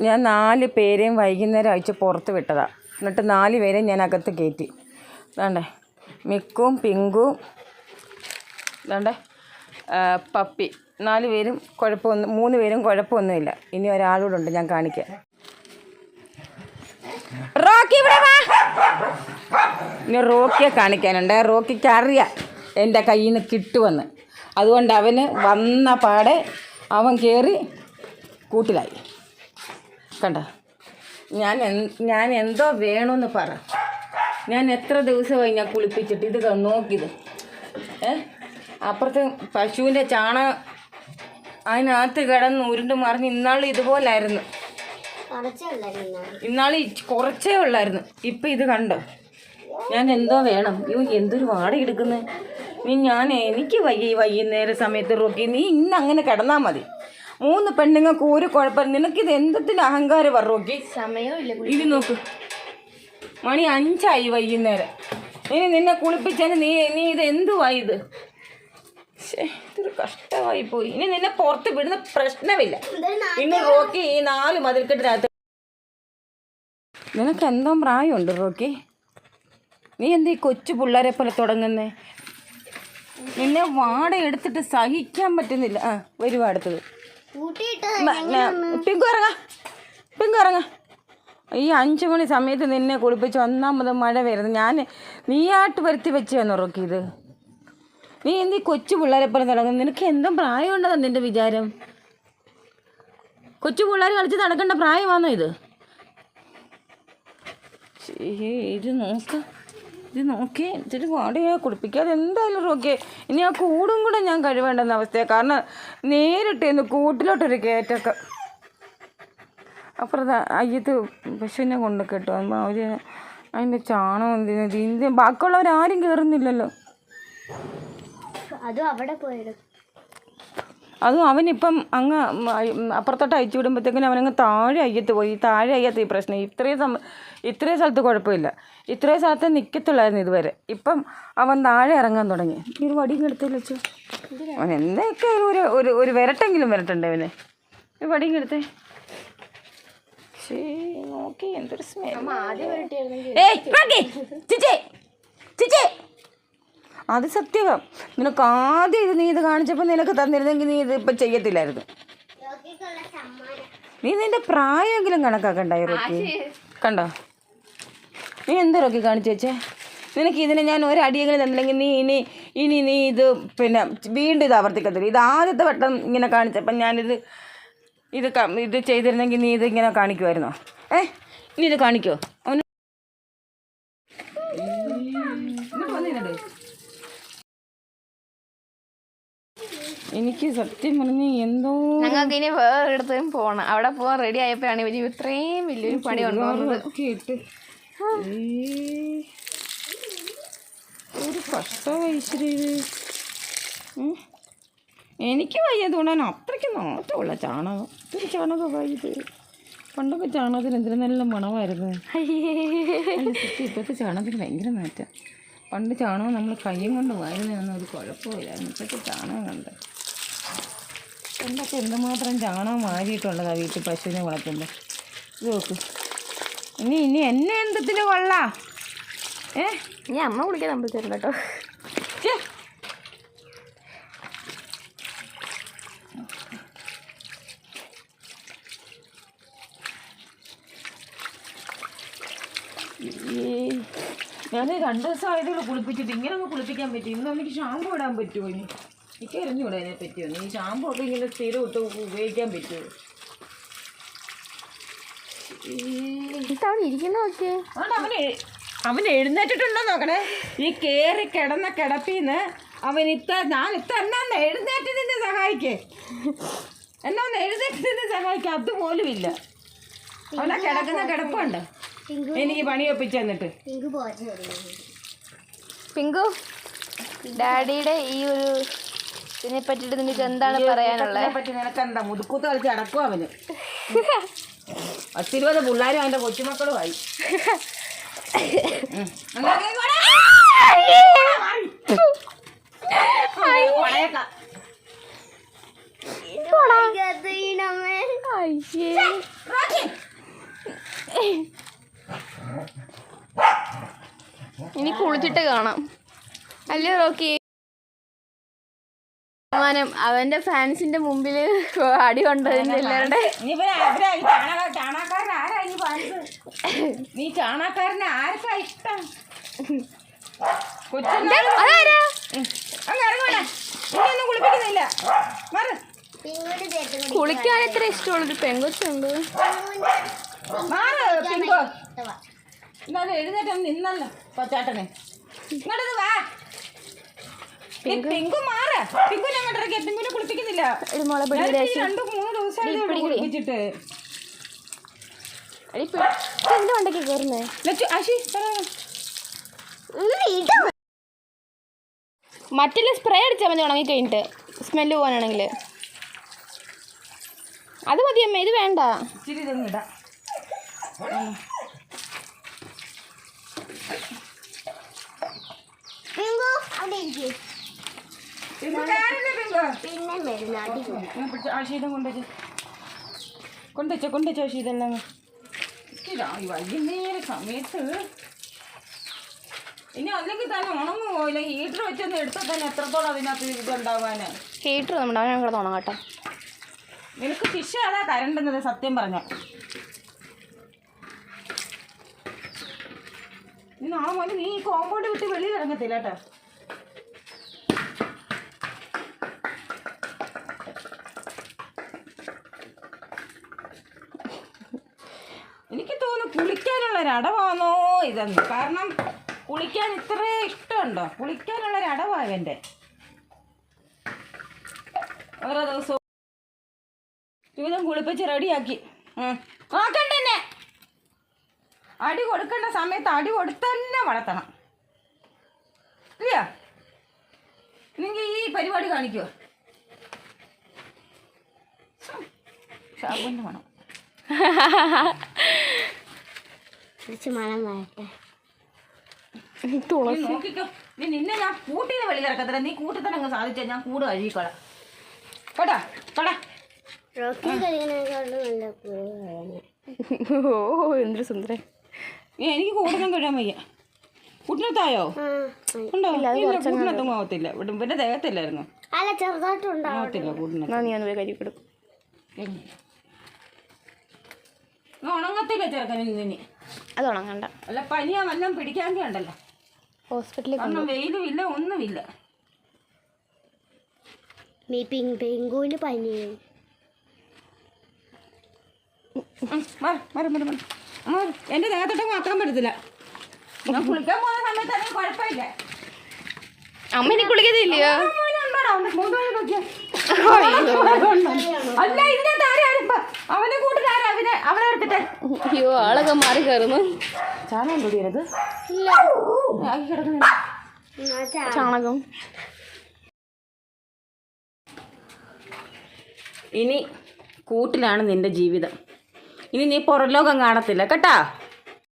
ഞാൻ നാല് പേരെയും വൈകുന്നേരം അയച്ച് പുറത്ത് വിട്ടതാണ് എന്നിട്ട് നാല് പേരെയും ഞാൻ അകത്ത് കയറ്റി. വേണ്ടേ മിക്കും പിങ്കും വേണ്ടേ പപ്പി. നാല് പേരും കുഴപ്പമൊന്നും മൂന്ന് പേരും കുഴപ്പമൊന്നുമില്ല. ഇനി ഒരാളൂടെ ഉണ്ട് ഞാൻ കാണിക്കാം. റോക്കി ഇനി റോക്കിയെ കാണിക്കാനുണ്ട്. റോക്കിക്ക് അറിയാം എന്റെ കയ്യിൽ നിന്ന് കിട്ടുമെന്ന്. അതുകൊണ്ട് അവന് വന്ന പാടെ അവൻ കയറി കൂട്ടിലായി. കണ്ട? ഞാൻ ഞാൻ എന്തോ വേണമെന്ന് പറ. ഞാൻ എത്ര ദിവസമായി ഞാൻ കുളിപ്പിച്ചിട്ട് ഇത് നോക്കിയത് ഏ? അപ്പുറത്ത് പശുവിന്റെ ചാണ അതിനകത്ത് കിടന്ന് ഉരുണ്ട് മറിഞ്ഞ് ഇന്നാൾ ഇതുപോലായിരുന്നു. ഇന്നാൾ കുറച്ചേ ഉള്ളായിരുന്നു. ഇപ്പം ഇത് കണ്ടോ? ഞാൻ എന്തോ വേണം. അയ്യോ എന്തൊരു വാട എടുക്കുന്നത് നീ ഞാൻ എനിക്ക് ഈ വൈകുന്നേര സമയത്ത് റോക്കി. നീ ഇന്ന് അങ്ങനെ കിടന്നാൽ മതി. മൂന്ന് പെണ്ണുങ്ങൾക്ക് ഒരു കുഴപ്പം. ഇത് എന്തത്തിന് അഹങ്കാരം പറ റോക്കി സമയമില്ല ഇത് നോക്ക്. മണി അഞ്ചായി വൈകുന്നേരം. ഇനി നിന്നെ കുളിപ്പിച്ചതിന് നീ ഇനി ഇത് എന്തുവായി ഇത്? ഇതൊരു കഷ്ടമായി പോയി. ഇനി നിന്നെ പുറത്ത് വിടുന്ന പ്രശ്നമില്ല. ഇന്ന് റോക്കി ഈ നാല് മതിൽക്കെട്ടിനകത്ത് നിനക്ക് എന്തോ പ്രായമുണ്ട് റോക്കി. നീ എന്താ ഈ കൊച്ചു പിള്ളേരെ പോലെ തുടങ്ങുന്നേ? നിന്നെ വാട എടുത്തിട്ട് സഹിക്കാൻ പറ്റുന്നില്ല. ആ വരുവാ അടുത്തത്. കൂട്ടിയിട്ട് പിങ്കു ഇറങ്ങ. പിങ്കു ഇറങ്ങ. ഈ അഞ്ചു മണി സമയത്ത് നിന്നെ കുളിപ്പിച്ച് ഒന്നാമത് മഴ വരുന്നത് ഞാൻ നീയായിട്ട് വരുത്തി വെച്ചാണ് ഉറക്കിയത് നീ എന്ത് ഈ കൊച്ചു പിള്ളേരെ പോലെ തുടങ്ങും നിനക്ക് എന്തും പ്രായമുണ്ടോ നിന്റെ വിചാരം? കൊച്ചു പിള്ളേർ കളിച്ച് നടക്കേണ്ട പ്രായമാണോ ഇത്? ഇത് നോക്ക. ഇത് നോക്കി ഇച്ചിരി വാടകയെ കുളിപ്പിക്കാതെ എന്തായാലും റോക്കെ ഇനി ആ കൂടും കൂടെ ഞാൻ കഴിവേണ്ടെന്ന അവസ്ഥയാണ് കാരണം നേരിട്ട് ഇന്ന് കൂട്ടിലോട്ടൊരു കയറ്റൊക്കെ. അപ്പുറത്ത് അയ്യത്ത് പശുവിനെ കൊണ്ട് കേട്ടോ. അവർ അതിന്റെ ചാണകം ഇതിന്റെ ബാക്കിയുള്ളവരാരും കയറുന്നില്ലല്ലോ അതും അവിടെ പോയത് അതും അവനിപ്പം അങ്ങ് അപ്പുറത്തോട്ട് അയച്ചു വിടുമ്പോഴത്തേക്കിനും അവനങ്ങ് താഴെ അയ്യത്ത് പോയി. താഴെ അയ്യത്ത് ഈ പ്രശ്നം. ഇത്രയും സമ ഇത്രയും സ്ഥലത്ത് കുഴപ്പമില്ല. ഇത്രയും സ്ഥലത്ത് നിൽക്കത്തുള്ളായിരുന്നു ഇതുവരെ. ഇപ്പം അവൻ താഴെ ഇറങ്ങാൻ തുടങ്ങി. ഒരു വടിയും എടുത്തില്ല വെച്ചു അവൻ എന്തൊക്കെ ഒരു ഒരു ഒരു വിരട്ടെങ്കിലും വരട്ടുണ്ട് അവന്? ഒരു വടിയും എടുത്തേ. നോക്കി എന്തൊരു സ്മേ ആദ്യം അത് സത്യകം നിനക്ക് ആദ്യം ഇത് നീ ഇത് കാണിച്ചപ്പോൾ നിനക്ക് തന്നിരുന്നെങ്കിൽ നീ ഇത് ഇപ്പം ചെയ്യത്തില്ലായിരുന്നു. നീ നിന്റെ പ്രായമെങ്കിലും കണക്കാക്കണ്ടായി റോക്കി? കണ്ടോ? നീ എന്താ റോക്കി കാണിച്ചു വെച്ചേ? നിനക്ക് ഇതിനെ ഞാൻ ഒരടിയെങ്കിലും തന്നില്ലെങ്കിൽ നീ ഇനി ഇനി നീ ഇത് പിന്നെ വീണ്ടും ഇത് ആവർത്തിക്കത്തില്ല. ഇത് ആദ്യത്തെ വട്ടം ഇങ്ങനെ കാണിച്ചപ്പം ഞാനിത് ഇത് ഇത് ചെയ്തിരുന്നെങ്കിൽ നീ ഇത് ഇങ്ങനെ കാണിക്കുമായിരുന്നോ ഏ? ഇനി ഇത് കാണിക്കോ? അവന് എനിക്ക് സത്യം പറഞ്ഞ് എന്തോ ഞങ്ങൾക്ക് ഇനി വേറൊരിടത്തും പോകണം അവിടെ പോകാൻ റെഡി ആയപ്പോഴാണ് ഇവർ ഇത്രയും വലിയൊരു പണി കൊണ്ടുവന്നത് ഇട്ട്. ഒരു കഷ്ടം ഐശ്വര്യ എനിക്ക് വയ്യ കൊണ്ടാണ് അത്രയ്ക്ക് നാട്ടമുള്ള ചാണകം. ഇതൊരു ചാണകമായി ഇത്. പണ്ടൊക്കെ ചാണകത്തിന് എന്തിനു നല്ല മണമായിരുന്നു. ഇപ്പോഴത്തെ ചാണകത്തിന് ഭയങ്കര മാറ്റം. പണ്ട് ചാണകം നമ്മൾ കയ്യും കൊണ്ട് വാരുന്നതൊന്നും ഒരു കുഴപ്പമില്ലായിരുന്നു. ഇപ്പോഴത്തെ ചാണകം കണ്ട്. പണ്ടൊക്കെ എന്തുമാത്രം ചാണകം മാറിയിട്ടുള്ളതാ വീട്ടിൽ പശുവിനെ വളർത്തുമ്പോൾ ഇത് നോക്ക്. ഇനി ഇനി എന്നെ എന്തത്തിന് കൊള്ള. ഏ? ഇനി അമ്മ കുളിക്കാൻ അമ്പലത്തിലുണ്ട് കേട്ടോ. ഞാൻ രണ്ട് ദിവസം ആയതുകൊണ്ട് കുളിപ്പിച്ചിട്ട്. ഇങ്ങനെ ഒന്ന് കുളിപ്പിക്കാൻ പറ്റും. ഇന്ന് എനിക്ക് ഷാമ്പു ഇടാൻ പറ്റുമോ ഇനി? എനിക്ക് അറിഞ്ഞൂടെ അതിനെ പറ്റിയോ ഈ ഷാമ്പു ഒക്കെ ഇങ്ങനെ സ്ഥിരം ഇട്ട് ഉപയോഗിക്കാൻ പറ്റുമോ? അവന് അവൻ അവൻ എഴുന്നേറ്റിട്ടുണ്ടോ നോക്കണേ. ഈ കേറി കിടന്ന കിടപ്പിന്ന് അവൻ ഇത്ത ഞാൻ ഇത്ത എന്നാന്ന് എഴുന്നേറ്റ് നിന്നെ സഹായിക്കേ. എന്നാന്ന് എഴുന്നേറ്റ് നിന്നെ സഹായിക്കുക അതുപോലും ഇല്ല അവനാ കിടക്കുന്ന കിടപ്പുണ്ട്. എനിക്ക് പണി ഒപ്പിച്ച് തന്നിട്ട്. പിങ്കു ഡാഡിയുടെ ഈ ഒരു ഇതിനെ പറ്റിയിട്ട് നിനക്ക് എന്താണ് പറയാനുള്ളത് പറ്റി നിനക്ക് എന്താ? മുതുക്കൂത്ത് കളിച്ച് അടക്കും അവന്? പത്തിരുപത് പിള്ളേരും അവന്റെ കൊച്ചുമക്കളുമായി ഇനി കുളിച്ചിട്ട് കാണാം. അല്ലേ റോക്കി? മാനം അവന്റെ ഫാൻസിന്റെ മുമ്പിൽ അടി കൊണ്ടതിന്റെ എല്ലാവരുടെ നീ ഇവരെ ആരാ ഈ ചാണക ചാണകക്കാരൻ ആരാ ഈ പാൻസ് നീ ആർക്കാ ഇഷ്ടം? കൊച്ചു അതാരാ? അങ്ങ് ഇറങ്ങണേ ഇനിയൊന്നും കുളിപ്പിക്കുന്നില്ല. മാറ്. കുളിക്കാൻ എത്ര ഇഷ്ടമുള്ളൊരു പെങ്കൊച്ചുണ്ട്. മാറ് പിങ്കോ. എന്നാലും എഴുന്നേറ്റ് നിന്നല്ലോ കൊച്ചാട്ടനെ. ഇങ്ങോട്ടത് വാ. നീ പിങ്കു. മാറ്. പിങ്കുനെ കുളിപ്പിക്കുന്നില്ല. രണ്ടു മൂന്ന് ദിവസമായി. കുളിപ്പിച്ചിട്ട്. വണ്ടൊക്കെ കയറുന്നേ ആശി മറ്റുള്ള സ്പ്രേ അടിച്ചാൽ മതി ഉണങ്ങി കഴിഞ്ഞിട്ട് സ്മെല്ല് പോകാനാണെങ്കിൽ അത് മതി അമ്മ ഇത് വേണ്ട. ഇച്ചിരി ഇതൊന്നും ഇടാം. ഇങ്ങ് പിടിച്ച് ആ ശീതം കൊണ്ടുവച്ച് കൊണ്ടുവച്ചോ കൊണ്ടുവച്ചോ ശീതെല്ലാം വൈകുന്നേര സമയത്ത്. ഇനി അല്ലെങ്കിൽ തന്നെ ഉണങ്ങു പോയില്ല? ഹീറ്റർ വെച്ചൊന്ന് എടുത്താൽ തന്നെ എത്രത്തോളം അതിനകത്ത് ഇതുണ്ടാവാന്? ഹീറ്റർ അവൻ ഞങ്ങൾ തുടങ്ങട്ടെ നിനക്ക് ഫിഷാണ് കരണ്ടെന്നത് സത്യം പറഞ്ഞ. നീ നാളെ മോനെ നീ കോമ്പൗണ്ട് വിട്ട് വെളിയിൽ ഇറങ്ങത്തില്ല കേട്ടോ. എനിക്ക് തോന്നുന്നു കുളിക്കാനുള്ള ഒരു അടവാണോ ഇതെന്ന്. കാരണം കുളിക്കാൻ ഇത്രേ ഇഷ്ടമുണ്ടോ? കുളിക്കാനുള്ള ഒരു അടവാ ഇവന്റെ. ഓരോ ദിവസവും ജീവിതം കുളിപ്പിച്ച് റെഡിയാക്കി. നോക്കണ്ട അടി കൊടുക്കേണ്ട സമയത്ത് അടി കൊടുത്തന്നെ വളർത്തണം. ഇല്ലയോ? നിങ്ങൾ ഈ പരിപാടി കാണിക്കുമോ ഷാബുന്റെ മണം നീ തുളസി. നോക്കിക്കോ. നീ നിന്നെ ഞാൻ കൂട്ടിന്ന് വെളിയിലിറക്കത്തില്ല നീ കൂട്ടി തന്നെ അങ്ങ് സാധിച്ചാൽ ഞാൻ കൂട് കഴുകിക്കോളാം. കേട്ടാ? ഓ എന്തൊരു എനിക്ക് കൂട്ടൊന്നും കഴിയാൻ വയ്യ. കൂട്ടിനകത്തായോ? ഉണ്ടോ? ഇല്ല കൂട്ടിനകത്തൊന്നും ആവത്തില്ല ഇവന്റെ ദേഹത്തില്ലായിരുന്നു. അല്ല ചെറുതായിട്ടുണ്ടോ ആവത്തില്ല കൂട്ടിനകത്ത് എന്നാ നീ ഒന്ന് പോയി കരി കൊടുക്കും. ഉം. ഇത് ഉണങ്ങത്തില്ല ചെറുക്കനിൽ നിന്നി അത് ഉണങ്ങണ്ട അല്ല പനിയാ വല്ലതും പിടിക്കാങ്കി ഉണ്ടല്ലോ. ഹോസ്പിറ്റലിൽ കാരണം വെയിലും ഇല്ല ഒന്നുമില്ല. നീ പിങ് പെങ്കൂന് പനി. എന്റെ ദേഹത്തോട്ട് മാത്രം പറ്റത്തില്ല. ഞാൻ കുളിക്കാൻ പോകുന്ന സമയത്താണെങ്കിൽ കുഴപ്പമില്ല. അമ്മ ഇനി കുളിക്കത്തില്ലയോ. അല്ല ആരും അവനെ അവനെ അവനെ എടുത്തിട്ട്. അയ്യോ ആളൊക്കെ മാറി കയറുന്നു. ചാണകം തൊടിയരുത് ഇല്ല. ആക്കി ചാണകം. ഇനി കൂട്ടിലാണ് നിന്റെ ജീവിതം. ഇനി നീ പുറലോകം കാണത്തില്ല. കേട്ടാ?